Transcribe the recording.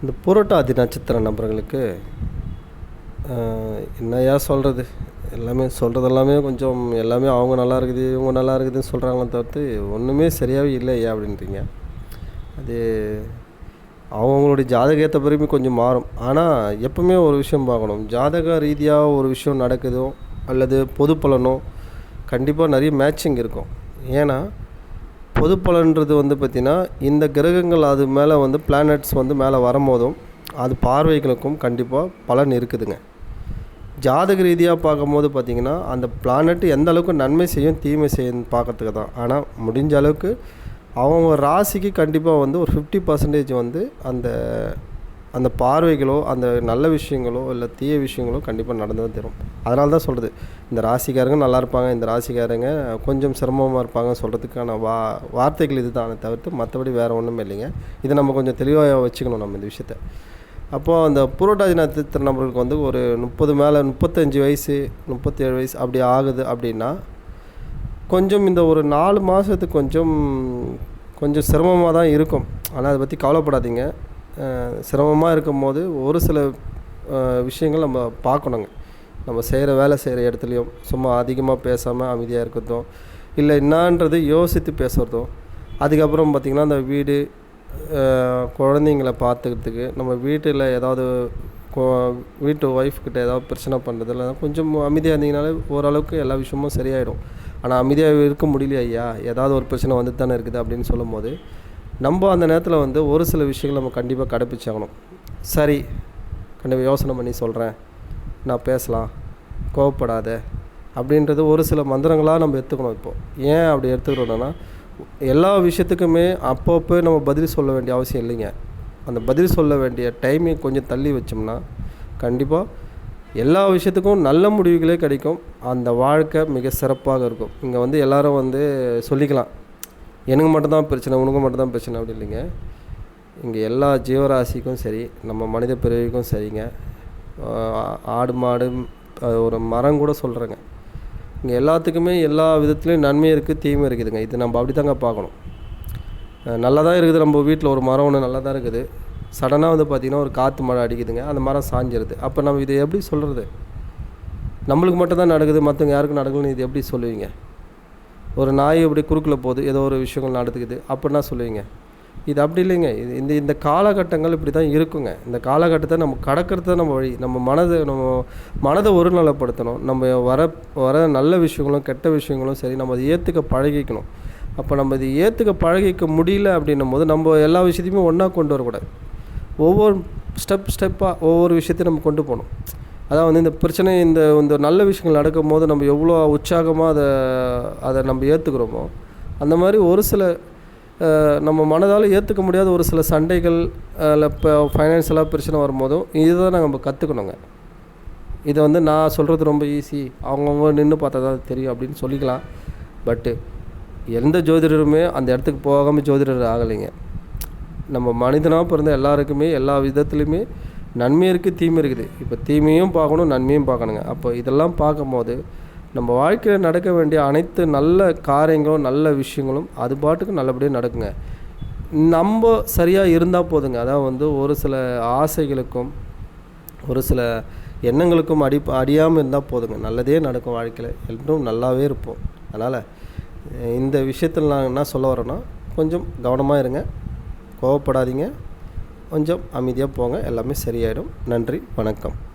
இந்த புரோட்டாதி நட்சத்திர நபர்களுக்கு என்னையா சொல்கிறது எல்லாமே சொல்கிறது எல்லாமே கொஞ்சம் எல்லாமே அவங்க நல்லா இருக்குது இவங்க நல்லா இருக்குதுன்னு சொல்கிறாங்களே தவிர்த்து ஒன்றுமே சரியாகவே இல்லையா அப்படின்றீங்க. அது அவங்களுடைய ஜாதகத்தை ஏற்ற பிறகு கொஞ்சம் மாறும். ஆனால் எப்பவுமே ஒரு விஷயம் பார்க்கணும். ஜாதக ரீதியாக ஒரு விஷயம் நடக்குதோ அல்லது பொது பலனோ கண்டிப்பாக நிறைய மேட்சிங் இருக்கும். ஏன்னா பொது பலன்றது வந்து பார்த்திங்கன்னா இந்த கிரகங்கள் அது மேலே வந்து பிளானட்ஸ் வந்து மேலே வரும்போதும் அது பார்வைகளுக்கும் கண்டிப்பாக பலன் இருக்குதுங்க. ஜாதக ரீதியாக பார்க்கும்போது பார்த்திங்கன்னா அந்த பிளானட் எந்த அளவுக்கு நன்மை செய்யும் தீமை செய்யும் பார்க்கறதுக்கு தான். ஆனால் முடிஞ்ச அளவுக்கு அவங்க ராசிக்கு கண்டிப்பாக வந்து ஒரு ஃபிஃப்டி பர்சன்டேஜ் வந்து அந்த அந்த பார்வைகளோ அந்த நல்ல விஷயங்களோ இல்லை தீய விஷயங்களோ கண்டிப்பாக நடந்து தான் தரும். அதனால தான் சொல்கிறது இந்த ராசிக்காரங்க நல்லா இருப்பாங்க இந்த ராசிக்காரங்க கொஞ்சம் சிரமமாக இருப்பாங்க சொல்கிறதுக்கான வா வார்த்தைகள் இது தானே தவிர்த்து மற்றபடி வேறு ஒன்றுமே இல்லைங்க. இதை நம்ம கொஞ்சம் தெளிவாக வச்சுக்கணும் நம்ம இந்த விஷயத்த. அப்போது அந்த புரோட்டாதி நட்சத்திர நபர்களுக்கு வந்து ஒரு முப்பது மேலே முப்பத்தஞ்சு வயசு முப்பத்தேழு வயசு அப்படி ஆகுது அப்படின்னா கொஞ்சம் இந்த ஒரு நாலு மாதத்துக்கு கொஞ்சம் கொஞ்சம் சிரமமாக தான் இருக்கும். ஆனால் அதை பற்றி கவலைப்படாதீங்க. சிரமமாக இருக்கும் போது ஒரு சில விஷயங்கள் நம்ம பார்க்கணுங்க. நம்ம செய்கிற வேலை செய்கிற இடத்துலையும் சும்மா அதிகமாக பேசாமல் அமைதியாக இருக்கிறதும் இல்லை என்னான்றது யோசித்து பேசுகிறதும் அதுக்கப்புறம் பார்த்திங்கன்னா அந்த வீடு குழந்தைங்கள பார்த்துக்கிறதுக்கு நம்ம வீட்டில் ஏதாவது வீட்டு ஒய்ஃப்கிட்ட ஏதாவது பிரச்சனை பண்ணுறது இல்லை கொஞ்சம் அமைதியாக இருந்தீங்கனாலே ஓரளவுக்கு எல்லா விஷயமும் சரியாயிடும். ஆனால் அமைதியாக இருக்க முடியலையா ஐயா? ஏதாவது ஒரு பிரச்சனை வந்துட்டு தானே இருக்குது அப்படின்னு சொல்லும் போது நம்ம அந்த நேரத்தில் வந்து ஒரு சில விஷயங்கள் நம்ம கண்டிப்பாக கடைப்பிடிச்சாகணும் சரி கண்டிப்பாக யோசனை பண்ணி சொல்கிறேன் நான் பேசலாம். கோவப்படாத. அப்படின்றது ஒரு சில மந்திரங்களாக நம்ம எடுத்துக்கணும் இப்போது ஏன் அப்படி எடுத்துக்கிறோன்னா எல்லா விஷயத்துக்குமே அப்பப்போ நம்ம பதில் சொல்ல வேண்டிய அவசியம் இல்லைங்க. அந்த பதில் சொல்ல வேண்டிய டைமை கொஞ்சம் தள்ளி வச்சோம்னா கண்டிப்பாக எல்லா விஷயத்துக்கும் நல்ல முடிவுகளே கிடைக்கும். அந்த வாழ்க்கை மிக சிறப்பாக இருக்கும். இங்கே வந்து எல்லோரும் வந்து சொல்லிக்கலாம். எனக்கு மட்டும்தான் பிரச்சனை உனக்கு மட்டும்தான் பிரச்சனை அப்படி இல்லைங்க. இங்கே எல்லா ஜீவராசிக்கும் சரி நம்ம மனித பிறவிக்கும் சரிங்க. ஆடு மாடு ஒரு மரம் கூட சொல்கிறேங்க இங்கே எல்லாத்துக்குமே எல்லா விதத்துலேயும் நன்மை இருக்குது தீமை இருக்குதுங்க. இது நம்ம அப்படி தாங்க பார்க்கணும். நல்லா தான் இருக்குது நம்ம வீட்டில் ஒரு மரம் ஒன்று நல்லா தான் இருக்குது சடனாக வந்து பார்த்திங்கன்னா ஒரு காற்று மழை அடிக்குதுங்க. அந்த மரம் சாஞ்சிருது. அப்போ நம்ம இதை எப்படி சொல்கிறது நம்மளுக்கு மட்டும் தான் நடக்குது மற்றவங்க யாருக்கும் நடக்குதுன்னு இது எப்படி சொல்லுவீங்க? ஒரு நாய் இப்படி குறுக்கில் போகுது ஏதோ ஒரு விஷயங்கள் நடத்துக்குது அப்படின்னா சொல்லுவீங்க. இது அப்படி இல்லைங்க. இது இந்த இந்த காலகட்டங்கள் இப்படி தான் இருக்குங்க. இந்த காலகட்டத்தை நம்ம கடக்கிறது தான் நம்ம வழி. நம்ம மனதை நம்ம மனதை ஒருநலப்படுத்தணும். நம்ம வர வர நல்ல விஷயங்களும் கெட்ட விஷயங்களும் சரி நம்ம அதை ஏற்றுக்க பழகிக்கணும். அப்போ நம்ம இதை ஏற்றுக்க பழகிக்க முடியல அப்படின்னும் போது நம்ம எல்லா விஷயத்தையுமே ஒன்றா கொண்டு வரக்கூடாது. ஒவ்வொரு ஸ்டெப் ஸ்டெப்பாக ஒவ்வொரு விஷயத்தையும் நம்ம கொண்டு போகணும். அதான் வந்து இந்த பிரச்சனை இந்த இந்த நல்ல விஷயங்கள் நடக்கும் போது நம்ம எவ்வளோ உற்சாகமாக அதை அதை நம்ம ஏற்றுக்கிறோமோ அந்த மாதிரி ஒரு சில நம்ம மனதால் ஏற்றுக்க முடியாத ஒரு சில சண்டைகள் இல்லை இப்போ ஃபைனான்ஷியலாக பிரச்சனை வரும்போதும் இதுதான் நம்ம கற்றுக்கணுங்க இதை வந்து நான் சொல்கிறது ரொம்ப ஈஸி அவங்கவுங்க நின்று பார்த்தா தான் தெரியும் அப்படின்னு சொல்லிக்கலாம். பட்டு எந்த ஜோதிடருமே அந்த இடத்துக்கு போகாமல் ஜோதிடர் ஆகலைங்க. நம்ம மனிதனாக பிறந்த எல்லாருக்குமே எல்லா விதத்துலையுமே நன்மை இருக்குது தீமை இருக்குது. இப்போ தீமையும் பார்க்கணும் நன்மையும் பார்க்கணுங்க. அப்போ இதெல்லாம் பார்க்கும்போது நம்ம வாழ்க்கையில் நடக்க வேண்டிய அனைத்து நல்ல காரியங்களும் நல்ல விஷயங்களும் அது பாட்டுக்கு நல்லபடியாக நடக்குங்க. நம்ம சரியாக இருந்தால் போதுங்க. அதான் வந்து ஒரு சில ஆசைகளுக்கும் ஒரு சில எண்ணங்களுக்கும் அடி அடியாமல் இருந்தால் போதுங்க. நல்லதே நடக்கும் வாழ்க்கையில். எல்லோரும் நல்லாவே இருப்போம். அதனால் இந்த விஷயத்தில் நான் என்ன சொல்ல வரேன்னா கொஞ்சம் கவனமாக இருங்க. கோவப்படாதீங்க. கொஞ்சம் அமைதியாக போங்க. எல்லாமே சரியாயிடும். நன்றி. வணக்கம்.